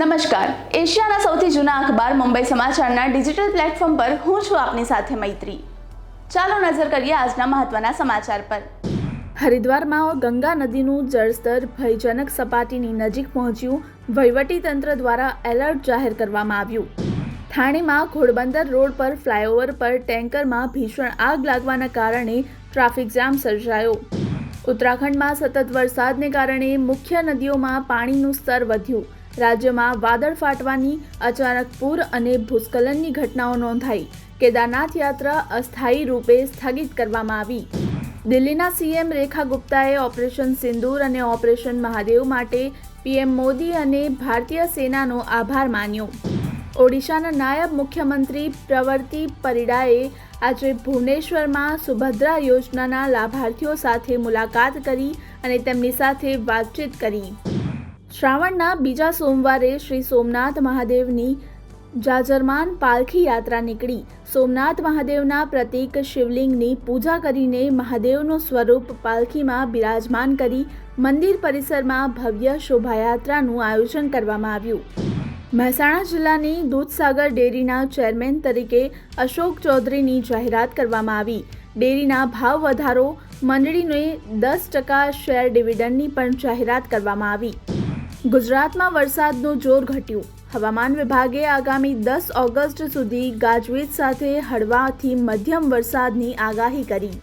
નમસ્કાર. એશિયાના સૌથી જૂના અખબાર મુંબઈ સમાચારના ડિજિટલ પ્લેટફોર્મ પર હું છું આપની સાથે મૈત્રી. ચાલો નજર કરીએ આજના મહત્વના સમાચાર પર. હરિદ્વારમાં ગંગા નદીનું જળસ્તર ભયજનક સપાટીની નજીક પહોંચ્યું, વહીવટી તંત્ર દ્વારા એલર્ટ જાહેર કરવામાં આવ્યું. થાણેમાં ઘોડબંદર રોડ પર ફ્લાયઓવર પર ટેન્કરમાં ભીષણ આગ લાગવાના કારણે ટ્રાફિક જામ સર્જાયો. ઉત્તરાખંડમાં સતત વરસાદને કારણે મુખ્ય નદીઓમાં પાણીનું સ્તર વધ્યું. રાજ્યમાં વાદળ ફાટવાની, અચાનક પૂર અને ભૂસ્ખલનની ઘટનાઓ નોંધાઈ. કેદારનાથ યાત્રા અસ્થાયી રૂપે સ્થગિત કરવામાં આવી. દિલ્હીના સીએમ રેખા ગુપ્તાએ ઓપરેશન સિંદૂર અને ઓપરેશન મહાદેવ માટે પીએમ મોદી અને ભારતીય સેનાનો આભાર માન્યો. ઓડિશાના નાયબ મુખ્યમંત્રી પ્રવર્તી પરિડાએ આજે ભુવનેશ્વરમાં સુભદ્રા યોજનાના લાભાર્થીઓ સાથે મુલાકાત કરી અને તેમની સાથે વાતચીત કરી. શ્રાવણના બીજા સોમવારે શ્રી સોમનાથ મહાદેવની જાજરમાન પાલખી યાત્રા નીકળી. સોમનાથ મહાદેવના પ્રતીક શિવલિંગની પૂજા કરીને મહાદેવનું સ્વરૂપ પાલખીમાં બિરાજમાન કરી મંદિર પરિસરમાં ભવ્ય શોભાયાત્રાનું આયોજન કરવામાં આવ્યું. મહેસાણા જિલ્લાની દૂધસાગર ડેરીના ચેરમેન તરીકે અશોક ચૌધરીની જાહેરાત કરવામાં આવી. ડેરીના ભાવ વધારો, મંડળીને દસ ટકા શેર ડિવિડન્ડની પણ જાહેરાત કરવામાં આવી. ગુજરાતમાં વરસાદનું જોર ઘટ્યું. હવામાન વિભાગે આગામી દસ ઓગસ્ટ સુધી ગાજવીજ સાથે હળવાથી મધ્યમ વરસાદની આગાહી કરી.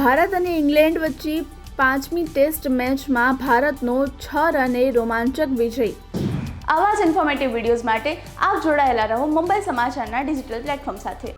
ભારત અને ઇંગ્લેન્ડ વચ્ચે પાંચમી ટેસ્ટ મેચમાં ભારતનો છ રને રોમાંચક વિજય. આવા જ ઇન્ફોર્મેટિવ વિડીયોઝ માટે આપ જોડાયેલા રહો મુંબઈ સમાચારના ડિજિટલ પ્લેટફોર્મ સાથે.